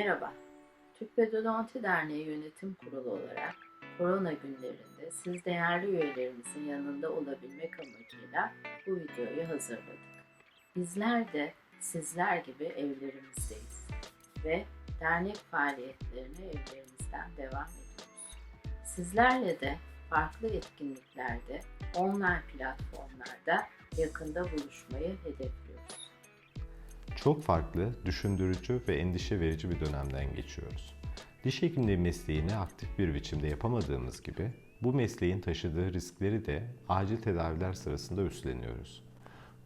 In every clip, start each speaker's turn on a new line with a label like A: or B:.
A: Merhaba, Türk Pedodonti Derneği Yönetim Kurulu olarak korona günlerinde siz değerli üyelerimizin yanında olabilmek amacıyla bu videoyu hazırladık. Bizler de sizler gibi evlerimizdeyiz ve dernek faaliyetlerine evlerimizden devam ediyoruz. Sizlerle de farklı etkinliklerde, online platformlarda yakında buluşmayı hedefliyoruz.
B: Çok farklı, düşündürücü ve endişe verici bir dönemden geçiyoruz. Diş hekimliği mesleğini aktif bir biçimde yapamadığımız gibi bu mesleğin taşıdığı riskleri de acil tedaviler sırasında üstleniyoruz.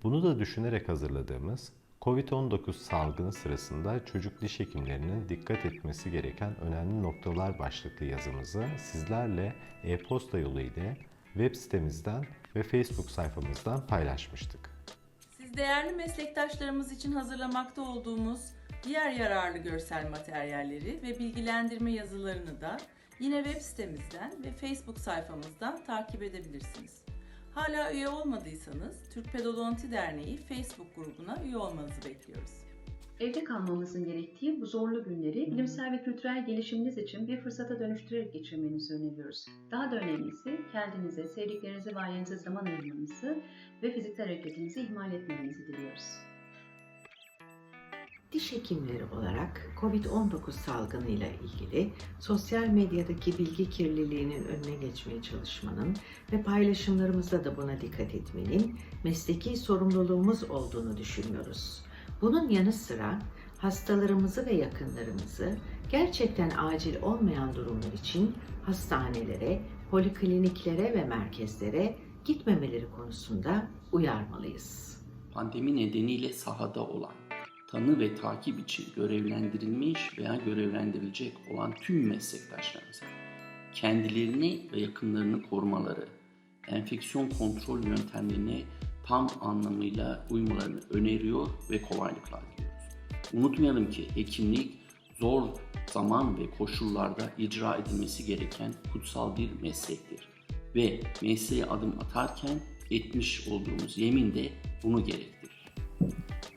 B: Bunu da düşünerek hazırladığımız COVID-19 salgını sırasında çocuk diş hekimlerinin dikkat etmesi gereken önemli noktalar başlıklı yazımızı sizlerle e-posta yolu ile web sitemizden ve Facebook sayfamızdan paylaşmıştık.
C: Değerli meslektaşlarımız için hazırlamakta olduğumuz diğer yararlı görsel materyalleri ve bilgilendirme yazılarını da yine web sitemizden ve Facebook sayfamızdan takip edebilirsiniz. Hala üye olmadıysanız Türk Pedodonti Derneği Facebook grubuna üye olmanızı bekliyoruz.
D: Evde kalmamızın gerektiği bu zorlu günleri bilimsel ve kültürel gelişiminiz için bir fırsata dönüştürerek geçirmenizi öneriyoruz. Daha da önemlisi kendinize, sevdiklerinize ve ailenize zaman ayırmanızı ve fiziksel hareketinizi ihmal etmemenizi diliyoruz.
E: Diş hekimleri olarak COVID-19 salgınıyla ilgili sosyal medyadaki bilgi kirliliğinin önüne geçmeye çalışmanın ve paylaşımlarımızda da buna dikkat etmenin mesleki sorumluluğumuz olduğunu düşünüyoruz. Bunun yanı sıra hastalarımızı ve yakınlarımızı gerçekten acil olmayan durumlar için hastanelere, polikliniklere ve merkezlere gitmemeleri konusunda uyarmalıyız.
F: pandemi nedeniyle sahada olan, tanı ve takip için görevlendirilmiş veya görevlendirilecek olan tüm meslektaşlarımıza kendilerini ve yakınlarını korumaları, enfeksiyon kontrol yöntemlerine tam anlamıyla uymalarını öneriyor ve kolaylıklar diliyoruz. Unutmayalım ki hekimlik zor zaman ve koşullarda icra edilmesi gereken kutsal bir meslektir. Ve mesleğe adım atarken etmiş olduğumuz yemin de bunu gerektirir.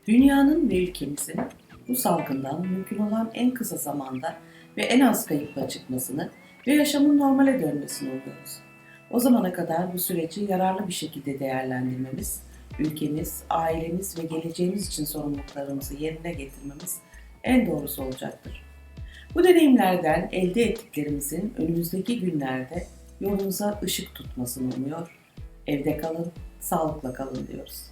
G: Dünyanın ve ülkemizin bu salgından mümkün olan en kısa zamanda ve en az kayıpla çıkmasını ve yaşamın normale dönmesini umuyoruz. O zamana kadar bu süreci yararlı bir şekilde değerlendirmemiz, ülkemiz, ailemiz ve geleceğimiz için sorumluluklarımızı yerine getirmemiz en doğrusu olacaktır. Bu deneyimlerden elde ettiklerimizin önümüzdeki günlerde yolunuza ışık tutmasını umuyor. Evde kalın, sağlıkla kalın diyoruz.